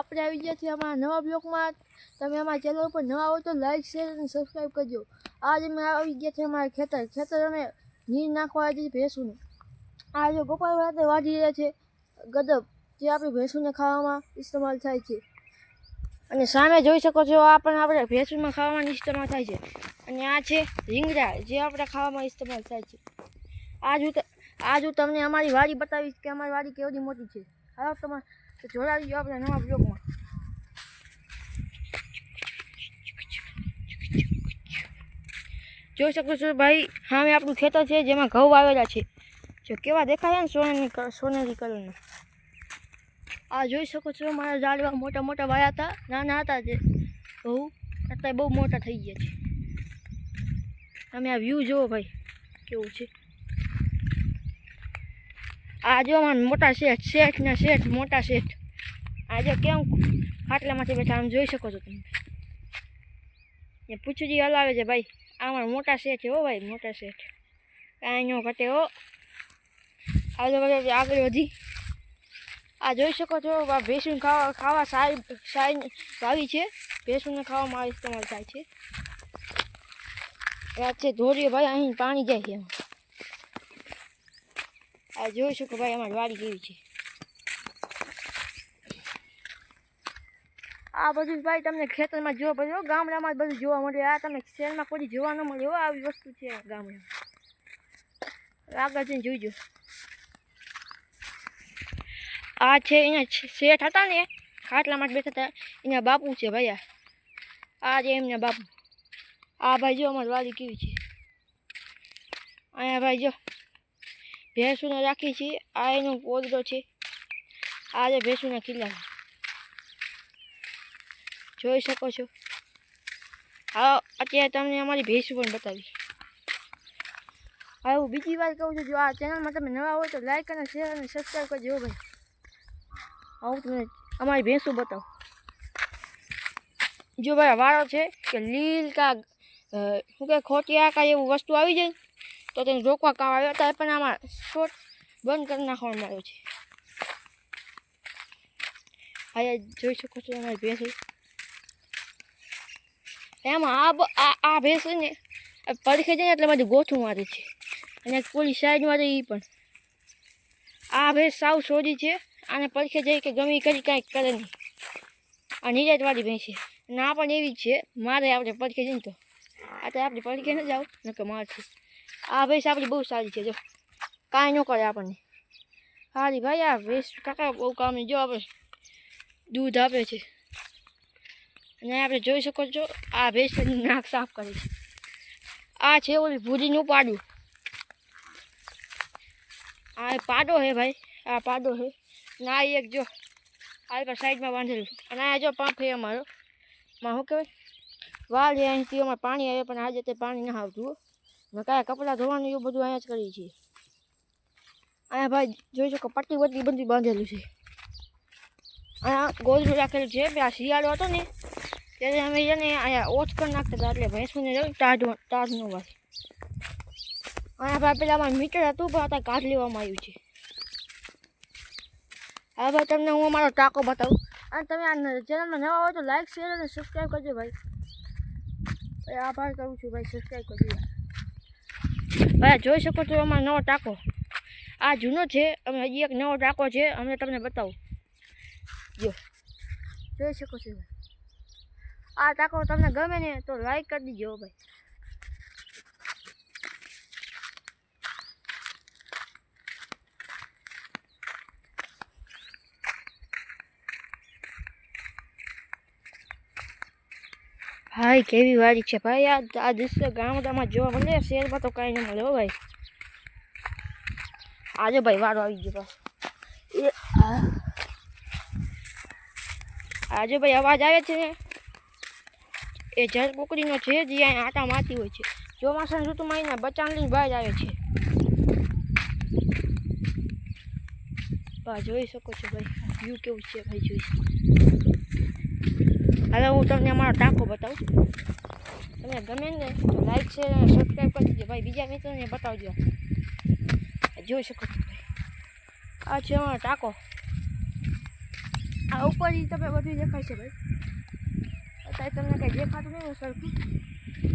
આપણે આવી ગયા છીએ અમારા નવા બ્લોગમાં. તમે અમારા ચેનલ ઉપર નવા હો તો લાઈક શેર અને સબસ્ક્રાઈબ કરજો. આજે અમે આવી ગયા છીએ અમારા ખેતર. ખેતર અમે નીર નાખવા આવી છીએ ભેંસુને. આ જો ગોપાલ રાતે વાઢી રહ્યા છે. ગદબ, જે આપણી ભેંસુને ખાવામાં ઇસ્તેમાલ થાય છે. અને સામે જોઈ શકો છો, આ પણ આપણે ભેંસુમાં ખાવામાં ઇસ્તેમાલ થાય છે. અને આ છે રીંગડા, જે આપણે ખાવામાં ઇસ્તેમાલ થાય છે. આજ હું આજ હું તમને અમારી વાડી બતાવીશ કે અમારી વાડી કેવડી મોટી છે. હાલો તમારે તો જોડાવી દો આપણે નવા બ્લોગમાં જોઈ શકો છો ભાઈ સામે આપણું ખેતર છે, જેમાં ઘઉં વાવેલા છે. જો કેવા દેખાય ને સોનેરી સોનેરી કલરના. આ જોઈ શકો છો, મારા ઝાડવા મોટા મોટા વાયા હતા, નાના હતા જે ઘઉં, અત્યારે બહુ મોટા થઈ ગયા છે. તમે આ વ્યૂ જુઓ ભાઈ, કેવું છે. આ જો મોટા શેઠ શેઠ ને શેઠ, મોટા શેઠ. આ જો કેમ ખાટલામાંથી બેઠા આમ જોઈ શકો છો તમે? એ પૂછડી હલાવે છે ભાઈ. આમાં મોટા શેઠ હો ભાઈ, મોટા શેઠ. કાંઈ નો ઘટે હો. આગળ વધી આગળ વધી. આ જોઈ શકો છો, આ ભેંસું ખાવા ખાવા સારી સાઈ ભાવી છે. ભેંસુને ખાવામાં ઇસ્તેમાલ થાય છે. આ છે, ધોરીએ ભાઈ, અહીં પાણી જાય છે આ જોઈ શકો ભાઈ અમારી વાડી કેવી છે. આ બધું ભાઈ તમને ખેતરમાં જોવા પડે. ગામડામાં બધું જોવા મળે. આ તમને શહેરમાં કોઈ જોવા ન મળે. આવી વસ્તુ છે ગામડામાં. આગળ જઈને જોઈજો આ છે અહીંયા શેઠ હતા ને, ખાટલામાં બેઠા હતા. એના બાપુ છે ભાઈ આ છે એમના બાપુ. આ ભાઈ જો અમારી વાડી કેવી છે. અહીંયા ભાઈ જો. ભેંસુને રાખી છે, આ એનો પોદડો છે. આ જે ભેંસુના કિલ્લા જોઈ શકો છો. હા, અત્યારે તમને અમારી ભેંસું પણ બતાવી. હા હું બીજી વાર કહું છું, જો આ ચેનલમાં તમે નવા હોય તો લાઈક અને શેર અને સબસ્ક્રાઈબ કરજો હો ભાઈ. હું તમને અમારી ભેંસું બતાવું. જો ભાઈ, વાળો છે કે લીલ કા શું કે ખોટિયા કાંઈ એવું વસ્તુ આવી જાય તો તેને રોકવા કામ આવ્યો હતા પણ આમાં શોટ બંધ કરી નાખવામાં આવ્યો છે. અહીંયા જોઈ શકો છો અમારી ભેંસ એમાં આ આ ભેંસ ને પડખે જાય ને, એટલે બધું ગોથું મારે છે. અને પૂરી સાઈડમાં એ પણ. આ ભેંસ સાવ સોજી છે, આને પડખે જઈ કે ગમે કરી કાંઈક કરે નહીં. આ નિરાતવાળી ભેંસ છે. આ પણ એવી જ છે, મારે આપણે પડખે જઈને તો. આ તો આપણે પડખે ન જાવ નકર મારશે. આ ભેંસ આપણી બહુ સારી છે, જો. કાંઈ ન કરે આપણને. સારી ભાઈ, આ ભેંસ કાકા બહુ કામની જો આપણે દૂધ આપે છે. અને આપણે જોઈ શકો છો, આ ભેંસ નાક સાફ કરે છે. આ છે ઓલી ભૂરીનું પાડું. આ પાડો હે ભાઈ, આ પાડો હે. ના એક જો, આ એક સાઈડમાં બાંધેલું અને આ જો પંપ હે અમારો. માં શું કહેવાય? વાળ છે અહીંથી અમારે પાણી આવે, પણ આજે તે પાણી ના આવતું કાંઈ કપડાં ધોવાનું એવું બધું અહીંયા જ કરીએ છીએ. અહીંયા ભાઈ, જોઈ શકો, પટ્ટી બટ્ટી બધી બાંધેલું છે. અહીંયા ગોદડું રાખેલું છે આ શિયાળો હતો ને, ત્યારે અમે છે અહીંયા ઓછ કરી નાખતા હતા, એટલે ભેંસુને રહ્યું તાજ ટાઢ ન વાય અહીંયા ભાઈ, પેલા અમારે મીટર હતું, પણ અત્યારે કાઢ લેવામાં આવ્યું છે. હવે ભાઈ, તમને હું અમારો ટાંકો બતાવું. અને તમે આ ચેનલમાં નવા હોય તો લાઈક, શેર અને સબસ્ક્રાઈબ કરજો ભાઈ, આભાર કરું છું ભાઈ, સબસ્ક્રાઈબ કરજો. ભાઈ જોઈ શકો છો અમારો નવો ટાંકો. આ જૂનો છે અમે હજી એક નવો ટાંકો છે અમે તમને બતાવું. જો. જોઈ શકો છો આ ટાંકો તમને ગમે ને તો લાઈક કરી દીજો, ભાઈ. ભાઈ કેવી વાડી છે ભાઈ આ આ દૃશ્ય ગામડામાં જોવા મળે શહેરમાં તો કાંઈ ન મળે હો ભાઈ આજે ભાઈ વારો આવી ગયો પાછો એ આજે ભાઈ અવાજ આવે છે ને એ જળ કુકડીનો છે જે અહીંયા આટા મારતી હોય છે ચોમાસાની ઋતુમાં એના બચાણ લઈને બહાર આવે છે જોઈ શકો છો ભાઈ વ્યૂ કેવું છે ભાઈ જોઈ શકો હવે હું તમને અમારો ટાંકો બતાવું તમને ગમે ને તો લાઈક અને સબસ્ક્રાઈબ કરી દેજો. ભાઈ, બીજા મિત્રોને બતાવજો. જોઈ શકો છો આ છે અમારો ટાંકો. આ ઉપર ઈ તમે બધું દેખાય છે ભાઈ. અત્યારે તમને કંઈ દેખાતું નહીં સરખું.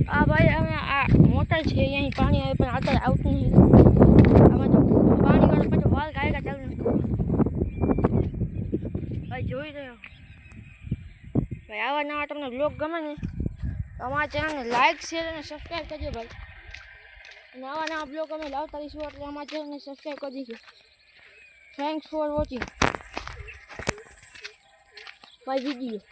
આ ભાઈ, અમે આ મોટર છે, અહીં પાણી આવે, પણ અત્યારે આવતું નહીં. આમાં તો પાણી વાળો પછી વાલ ગાયકા ચાલુ નથી. ભાઈ, જોઈ રહ્યો ભાઈ, આવા નવા તમને બ્લોગ ગમે ને અમારા ચેનલને લાઇક શેર અને સબસ્ક્રાઈબ કરજો ભાઈ. અને આવા નવા બ્લોગ અમે લાવતા રહીશું, એટલે અમારા ચેનલને સબસ્ક્રાઈબ કરી દઈશું થેન્ક્સ ફોર વોચિંગ ભાઈ વીડિયો